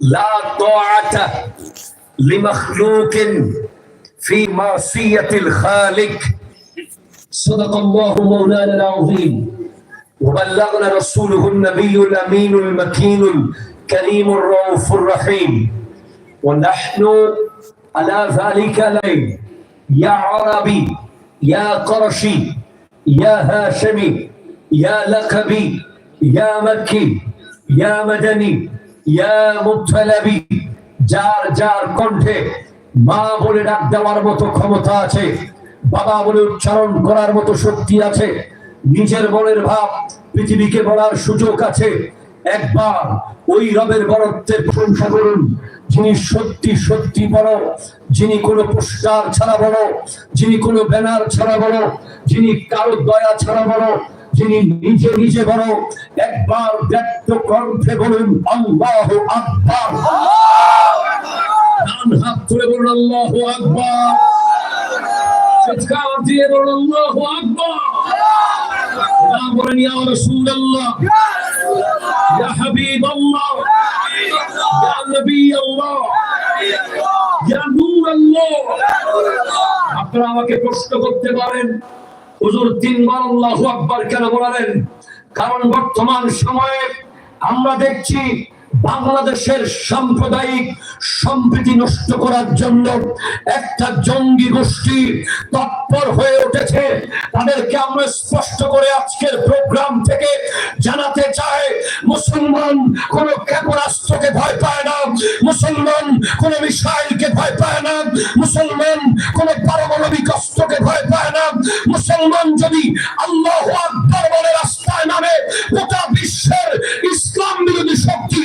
لا طاعة لمخلوق في معصية الخالق. صدق الله مولانا العظيم. وبلغنا رسوله النبي الأمين المكين الكريم الرؤوف الرحيم. ونحن على ذلك لين. يا عربي يا قرشي يا هاشمي يا لقبي يا مكي يا مدني যার যার কণ্ঠে মা বলে ডাক দেওয়ার মতো ক্ষমতা আছে, বাবা বলে উচ্চারণ করার মতো শক্তি আছে, নিজের বলের ভাব পৃথিবীকে বলার সুযোগ আছে। একবার ওই রবের বরত্বের প্রশংসা করুন, যিনি সত্যি সত্যি বড়, যিনি কোনো পোস্টার ছাড়া বড়, যিনি কোনো ব্যানার ছাড়া বড়, যিনি কারও দয়া ছাড়া বড় যিনি নিজে নিজে বড় একবার ব্যক্ত কণ্ঠে বলুন, আল্লাহ আকবার। ডান হাত বলুন, আল্লাহ চিৎকার দিয়ে বলুন, আল্লাহ বলেন ইয়া ইয়া ইয়া নবী আল্লাহ ইয়া নূর আল্লাহ আপনারা আমাকে প্রশ্ন করতে পারেন হুজুর তিনবার আল্লাহু আকবার কেন বলালেন? কারণ বর্তমান সময়ে আমরা দেখছি বাংলাদেশের সাম্প্রদায়িক সম্প্রীতি নষ্ট করার জন্য একটা জঙ্গি গোষ্ঠী তৎপর হয়ে উঠেছে। তাদেরকে আমরা স্পষ্ট করে আজকের প্রোগ্রাম থেকে জানাতে চাই, মুসলমান কোন ক্ষেপণাস্ত্রকে ভয় পায় না, মুসলমান কোন মিসাইলকে ভয় পায় না, মুসলমান কোন পারমাণবিক অস্ত্রকে ভয় পায় না, মুসলমান যদি আল্লাহ আকবর বলে রাস্তায় নামে, গোটা বিশ্বের ইসলাম বিরোধী শক্তি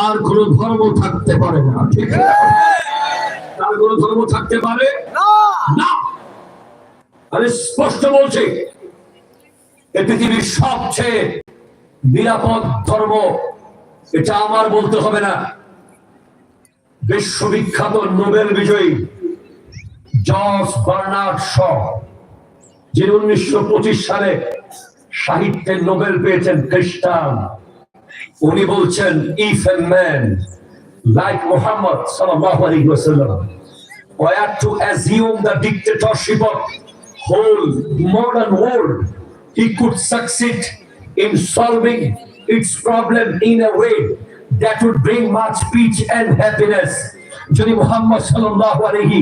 তার কোনো ধর্ম থাকতে পারে না ঠিক তার কোনো ধর্ম থাকতে পারে না। আমি স্পষ্ট বলছি এ পৃথিবীর সবচেয়ে নিরাপদ ধর্ম এটা আমার বলতে হবে না। বিশ্ববিখ্যাত নোবেল বিজয়ী জর্জ বার্নার্ড শ যিনি উনিশশো পঁচিশ সালে সাহিত্যে নোবেল পেয়েছেন খ্রিস্টান। উনি বলছেন if a man like Muhammad সাল্লাল্লাহু আলাইহি ওয়াসাল্লাম were to assume the dictatorship of whole modern world he could succeed in solving its problem in a way that would bring much peace and happiness যদি মোহাম্মদ সাল্লাল্লাহু আলাইহি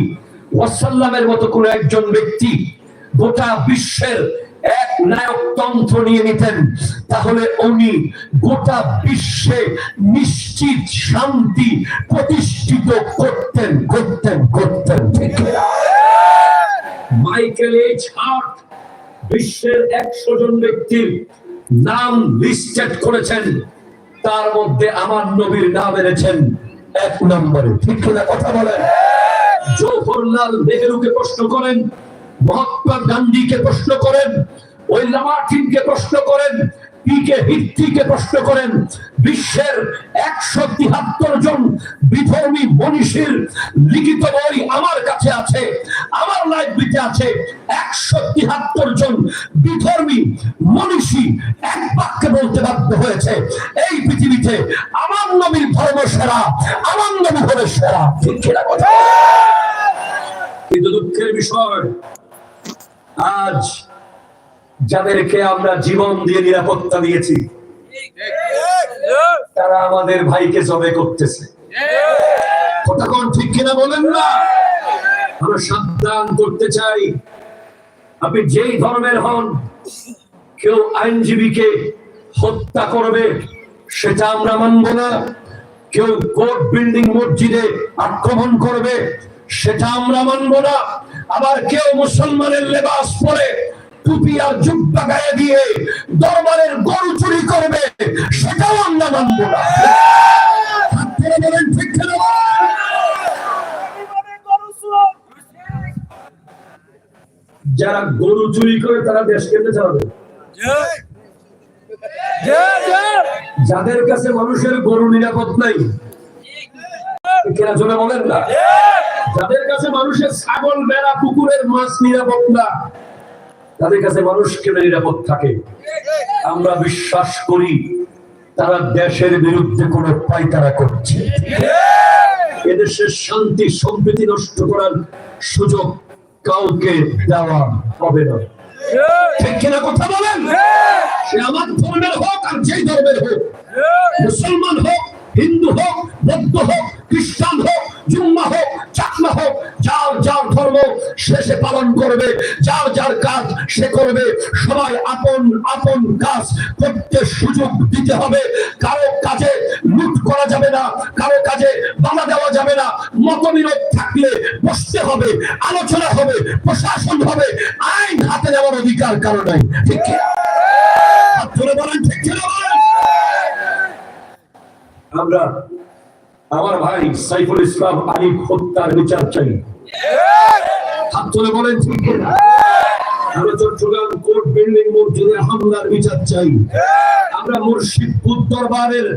ওয়াসাল্লামের মতো কোন একজন ব্যক্তি গোটা বিশ্বের এক নায়কতন্ত্র নিয়ে নিতেন। তাহলে উনি গোটা বিশ্বে নিশ্চিত শান্তি প্রতিষ্ঠিত করতেন করতেন করতেন। মাইকেল এইচ হার্ট বিশ্বের একশো জন ব্যক্তির নাম লিস্টেড করেছেন। তার মধ্যে আমার নবীর নাম এনেছেন এক নম্বরে। ঠিক কথা বলেন? জওহরলাল নেহরুকে প্রশ্ন করেন মহাত্মা গান্ধীকে প্রশ্ন করেন ওই লামার্টিনকে প্রশ্ন করেন প্রশ্ন করেন, বিশ্বের একশো তিহাত্তর জন বিধর্মী মনীষীর লিখিত বই আমার কাছে আছে, আমার লাইব্রেরিতে আছে একশো তিহাত্তর জন বিধর্মী মনীষী এক বাক্যে বলতে বাধ্য হয়েছে, এই পৃথিবীতে আমার নবীর ধর্ম সেরা, আমার নবী সেরা। কথা? কিন্তু দুঃখের বিষয়। আজ যাদেরকে আমরা জীবন দিয়ে নিরাপত্তা দিয়েছি, তারা আমাদের ভাইকে জবে করতেছে। কথা ঠিক কিনা বলেন না? আমরা সাবধান করতে চাই। আপনি যেই ধর্মের হন, কেউ আইনজীবীকে হত্যা করবে, সেটা আমরা মানব না। কেউ কোর্ট বিল্ডিং মসজিদে আক্রমণ করবে, সেটা আমরা মানব না। আবার কেউ মুসলমানের লেবাস পরে টুপি আর জুব্বা গায়ে দিয়ে দরবারের গরু চুরি করবে, সেটাও আমরা মানব না। যারা গরু চুরি করে, তারা দেশ কেটে যাবে। যাদের কাছে মানুষের গরু নিরাপদ নাই কেনা চলে বলেন না। যাদের কাছে মানুষের ছাগল, বেড়া পুকুরের মাছ নিরাপদ না, তাদের কাছে মানুষ কেন নিরাপদ থাকে। আমরা বিশ্বাস করি, তারা দেশের বিরুদ্ধে কোন পাইতারা করছে। এদেশের শান্তি, সম্প্রীতি নষ্ট করার সুযোগ কাউকে দেওয়া হবে না। ঠিক কিনা কথা বলেন? সে আমার ধর্মের হোক আর যেই ধর্মের হোক, মুসলমান হোক, হিন্দু হোক, বৌদ্ধ হোক, খ্রিস্টান হোক, জুম্মা হোক হোক, যার যার ধর্ম সে পালন করবে, যার যার কাজ সে করবে। সবাই আপন আপন কাজ করতে সুযোগ দিতে হবে। কারও কাজে লুট করা যাবে না, কারও কাজে বাধা দেওয়া যাবে না। মতবিরোধ থাকলে বসতে হবে, আলোচনা হবে, প্রশাসন হবে, আইন হাতে নেওয়ার অধিকার কারও নাই। ঠিক কি? হাত তুলে বলেন, ঠিক আমরা আমার ভাই সাইফুল ইসলাম আলী হত্যার বিচার চাই। হাত তুলে বলেন ঠিক চট্টগ্রাম কোর্ট বিল্ডিং মসজিদে হামলার বিচার চাই। আমরা মুর্শিদপুর দরবারের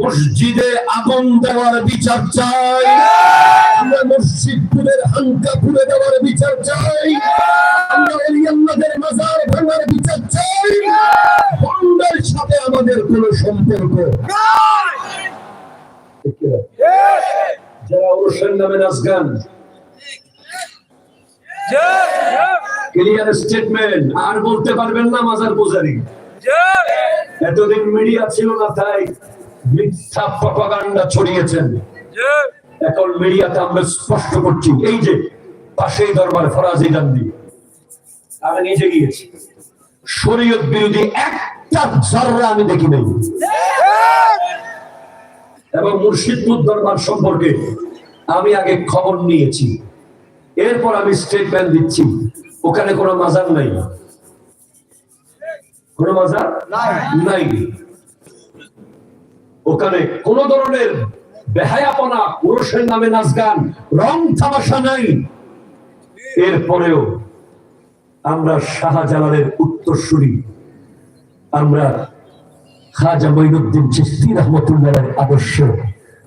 মসজিদে আগুন দেওয়ার বিচার চাই। আমরা হাঙ্কা পুড়ে দেওয়ার বিচার চাই। আমরা মাজার ভাঙার বিচার চাই। সাথে আমাদের কোনো সম্পর্ক? যারা নামে নাচ গান ক্লিয়ার স্টেটমেন্ট আর বলতে পারবেন না মাজার পূজারি। এতদিন মিডিয়া ছিল না, তাই মিথ্যা প্রপাগান্ডা ছড়িয়েছেন। এখন মিডিয়াতে আমরা স্পষ্ট করছি, এই যে পাশেই দরবার ফরাজি গান্ধী আমি নিজে গিয়েছি। শরীয়ত বিরোধী একটা জররা আমি দেখি নাই। এবং মুর্শিদপুর দরবার সম্পর্কে আমি আগে খবর নিয়েছি। এরপর আমি স্টেটমেন্ট দিচ্ছি। ওখানে কোনো মাজার নাই। কোনো মাজার নাই। ওখানে কোন ধরনের বেহায়াপনা পুরুষের নামে নাচ গান রং তামাশা নাই। এরপরেও আমরা শাহজালালের উত্তরসূরি। আমরা খাজা মঈনুদ্দিন চিস্তি রহমতুল্লাহের আদর্শ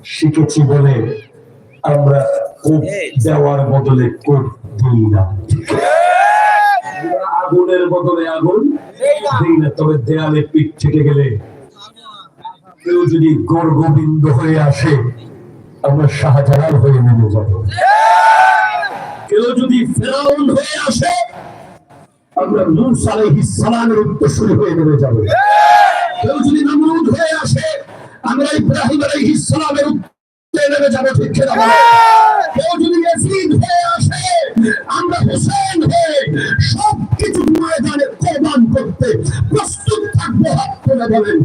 শিখেছি বলে আমরা কোপ দেওয়ার বদলে কোপ দিই না। আগুনের বদলে আগুন দিই না। তবে দেয়ালে পিঠ থেকে গেলে কেউ যদি গর্ববিন্দ হয়ে আসে আমরা শাহজালাল হয়ে নেমে যাব। কেউ যদি ফেরাউন হয়ে আসে আমরা সালামের উত্তরসূরি হয়ে নেমে যাব। কেউ যদি নমরুদ হয়ে আসে আমরা ইব্রাহিম আলাইহিস সালামের উত্তরে নেমে যাব ঠিক? কেউ যদি ইয়াসিন হয়ে আসে আমরা হোসেন হয়ে সবকিছু ময়দানে কোরবান করতে প্রস্তুত থাকব হাত তুলে বলেন।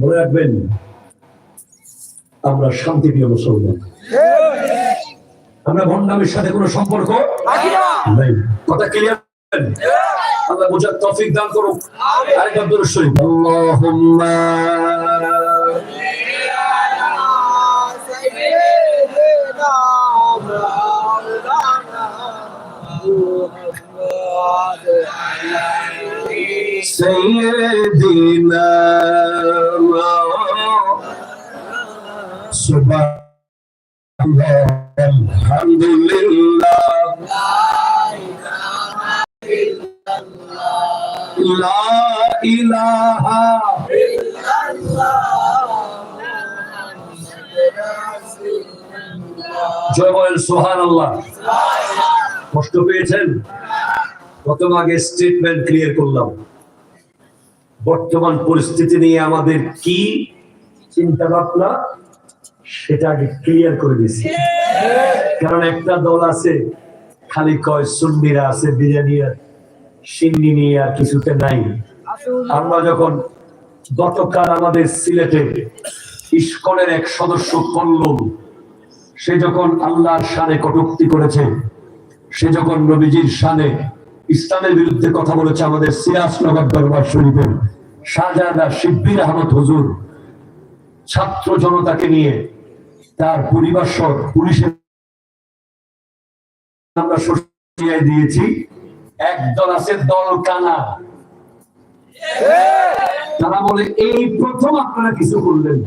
মনে রাখবেন আমরা শান্তিপ্রিয় মুসলমান। আমরা ভণ্ডামের সাথে কোনো সম্পর্ক? নাই। কথা ক্লিয়ার আল্লাহ বোঝার তৌফিক দান করুক আরেকবার দরুদ শরীফ আল্লাহুম্মা سيدنا سبحان الله الحمد لله لا إله জয় বলেন সোহান আল্লাহ কষ্ট পেয়েছেন প্রথম আগে স্টেটমেন্ট ক্লিয়ার করলাম বর্তমান পরিস্থিতি নিয়ে আমাদের কি চিন্তা ভাবনা সেটা আগে ক্লিয়ার করে দিছি কারণ একটা দল আছে খালি কয় সুন্নিরা আছে বিরিয়ানি আর সিন্নি নিয়ে আর কিছুতে নাই। আমরা যখন গতকাল আমাদের সিলেটে ইস্কনের এক সদস্য কল্লম সে যখন আল্লাহর শানে কটুক্তি করেছে, সে যখন নবীজির শানে ইসলামের বিরুদ্ধে কথা বলেছে আমাদের সিরাজনগর দরবার শরীফের শাহজাদা শিব্বির আহমদ হুজুর, ছাত্র জনতাকে নিয়ে তার পরিবার সহ পুলিশের আমরা দিয়েছি। একদল আছে দল কানা তারা বলে, এই প্রথম আপনারা কিছু করলেন।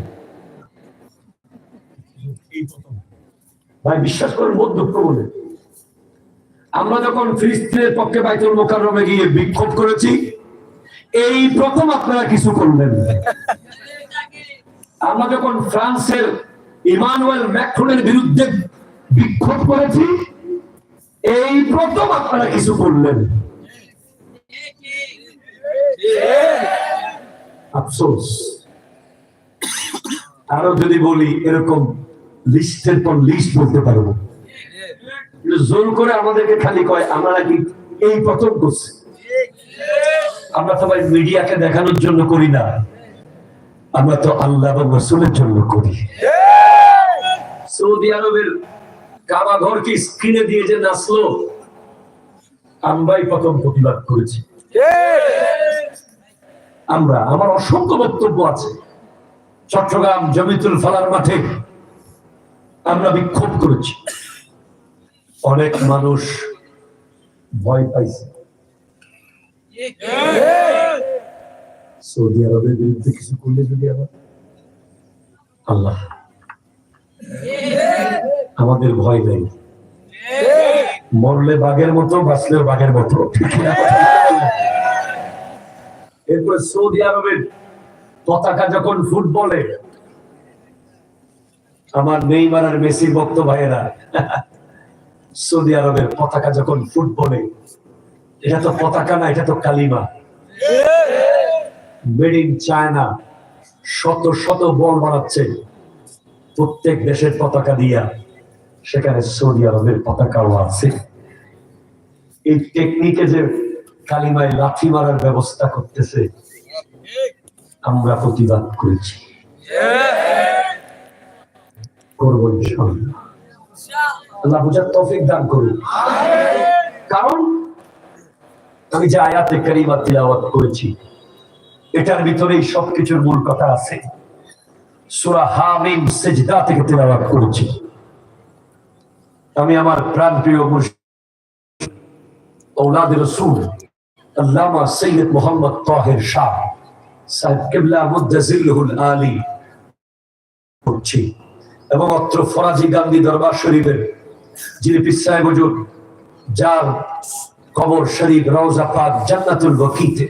ভাই, বিশ্বাস করেন দুঃখ বলে। আমরা যখন ফিলিস্তিনের পক্ষে বাইতুল মোকাররমে গিয়ে বিক্ষোভ করেছি, এই প্রথম আপনারা কিছু করলেন। আমরা যখন ফ্রান্সের ইমানুয়েল ম্যাক্রনের বিরুদ্ধে বিক্ষোভ করেছি এই প্রথম আপনারা কিছু করলেন। আফসোস। আরও যদি বলি, এরকম লিস্টের পর লিস্ট বলতে পারব। জোর করে আমাদেরকে খালি কয়, আমরা নাকি এই প্রথম করছি? আমরা ভাই মিডিয়াকে দেখানোর জন্য করি না। আমরা তো আল্লাহ এবং রসুলের জন্য করি। সৌদি আরবের কাবা ঘরকে স্ক্রিনে দিয়ে যে নাচলো, আমরাই প্রথম প্রতিবাদ করেছি। আমরা, আমার অসংখ্য বক্তব্য আছে। চট্টগ্রাম জমিতুল ফালার মাঠে আমরা বিক্ষোভ করেছি। অনেক মানুষ ভয় পাইছে। সৌদি আরবের বিরুদ্ধে কিছু করলে যদি আবার আল্লাহ। আমাদের ভয় নেই। মরলে বাঘের মতো, বাঁচলেও বাঘের মতো। এরপরে সৌদি আরবের পতাকা যখন ফুটবলে, আমার নেইমার আর মেসির ভক্ত ভাইয়েরা, সৌদি আরবের পতাকা যখন ফুটবলে, এটা তো পতাকা না, এটা তো কালিমা। মেড ইন চায়না শত শত বল বানাচ্ছে প্রত্যেক দেশের পতাকা দিয়া। সেখানে সৌদি আরবের পতাকাও আছে। এই টেকনিকে যে কালিমায় লাঠি মারার ব্যবস্থা করতেছে, আমরা প্রতিবাদ করেছি। করব। আল্লাহ বুঝার দান করুন। কারণ আমি যে আয়াতে কারিমা তিলাওয়াত করেছি, এটার ভিতরেই সবকিছুর মূল কথা আছে। সূরা হামিম সিজদা থেকে তিলাওয়াত করেছি। আমি আমার প্রাণ প্রিয় ঔলাদ রসুল আল্লামা সৈয়দ মোহাম্মদ শাহ সাহেব আলী করছি। এবং অত্র ফরাজি গান্ধী দরবার শরীফের যিনি পিসায় হজুর যার কবর শরীফ রওজা পাক জান্নাতুল বকিতে